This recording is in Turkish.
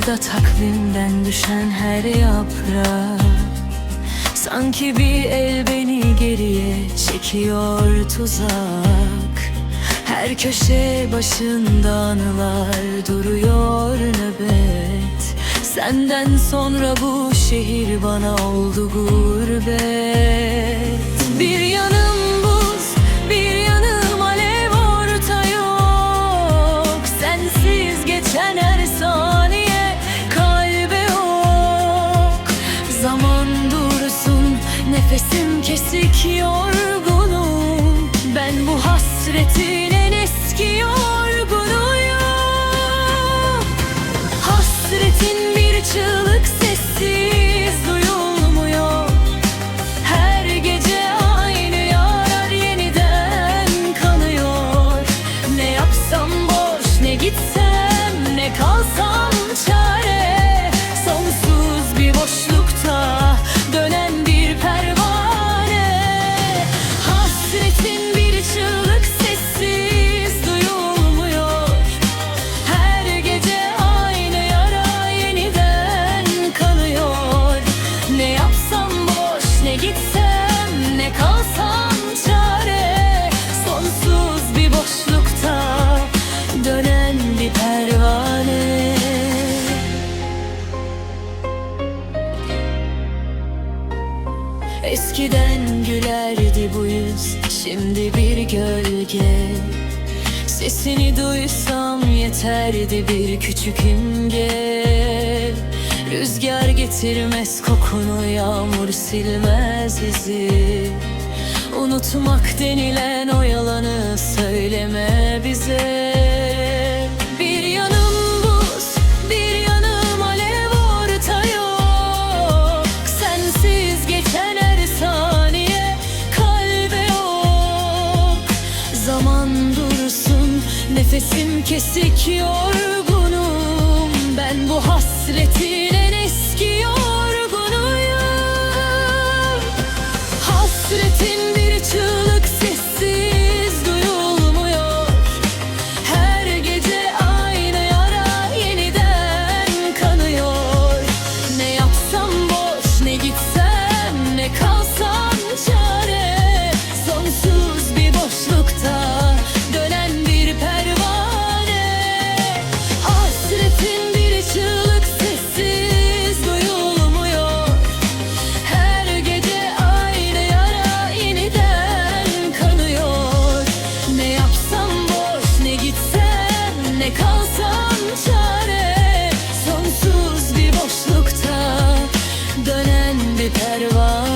Sokakta takvimden düşen her yaprak. Sanki bir el beni geriye çekiyor tuzak. Her köşe başında anılar duruyor nöbet. Senden sonra bu şehir bana oldu gurbet gitsem ne Eskiden gülerdi bu yüz şimdi bir gölge. Sesini duysam yeterdi bir küçük imge. Rüzgar getirmez kokunu yağmur silmez izi. Unutmak denilen o yalanı söyleme bize nefesim kesik yorgunum. Ben bu hasretin en eski yorgunuyum. Hasretin Ne kalsam çare? Sonsuz bir boşlukta Dönen bir pervane